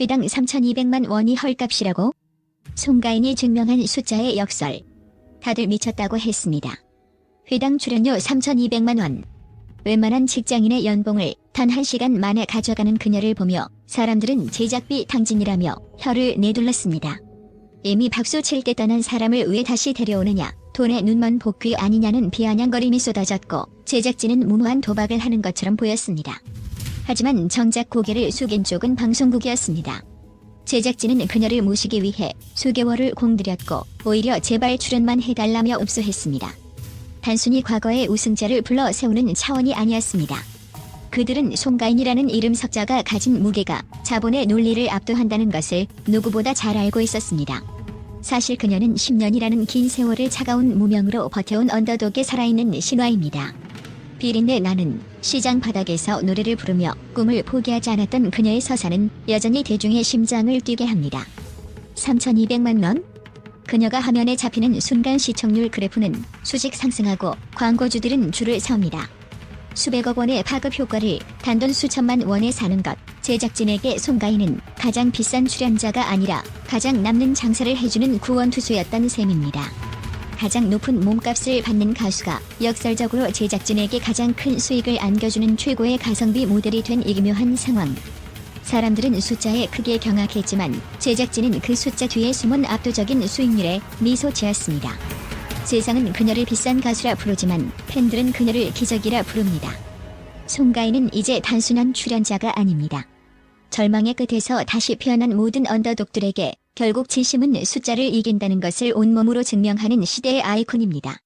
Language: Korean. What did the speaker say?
회당 3,200만 원이 헐값이라고? 송가인이 증명한 숫자의 역설. 다들 미쳤다고 했습니다. 회당 출연료 3,200만 원. 웬만한 직장인의 연봉을 단한 시간 만에 가져가는 그녀를 보며 사람들은 제작비 탕진이라며 혀를 내둘렀습니다. 이미 박수 칠 때 떠난 사람을 왜 다시 데려오느냐, 돈에 눈먼 복귀 아니냐는 비아냥거림이 쏟아졌고 제작진은 무모한 도박을 하는 것처럼 보였습니다. 하지만 정작 고개를 숙인 쪽은 방송국이었습니다. 제작진은 그녀를 모시기 위해 수개월을 공들였고 오히려 제발 출연만 해달라며 읍소했습니다. 단순히 과거의 우승자를 불러 세우는 차원이 아니었습니다. 그들은 송가인이라는 이름 석자가 가진 무게가 자본의 논리를 압도한다는 것을 누구보다 잘 알고 있었습니다. 사실 그녀는 10년이라는 긴 세월을 차가운 무명으로 버텨온 언더독에 살아있는 신화입니다. 비린내 나는 시장 바닥에서 노래를 부르며 꿈을 포기하지 않았던 그녀의 서사는 여전히 대중의 심장을 뛰게 합니다. 3,200만 원? 그녀가 화면에 잡히는 순간 시청률 그래프는 수직 상승하고 광고주들은 줄을 섭니다. 수백억 원의 파급 효과를 단돈 수천만 원에 사는 것. 제작진에게 송가인은 가장 비싼 출연자가 아니라 가장 남는 장사를 해주는 구원투수였던 셈입니다. 가장 높은 몸값을 받는 가수가 역설적으로 제작진에게 가장 큰 수익을 안겨주는 최고의 가성비 모델이 된 이 기묘한 상황. 사람들은 숫자에 크게 경악했지만 제작진은 그 숫자 뒤에 숨은 압도적인 수익률에 미소 지었습니다. 세상은 그녀를 비싼 가수라 부르지만 팬들은 그녀를 기적이라 부릅니다. 송가인은 이제 단순한 출연자가 아닙니다. 절망의 끝에서 다시 피어난 모든 언더독들에게 결국 진심은 숫자를 이긴다는 것을 온몸으로 증명하는 시대의 아이콘입니다.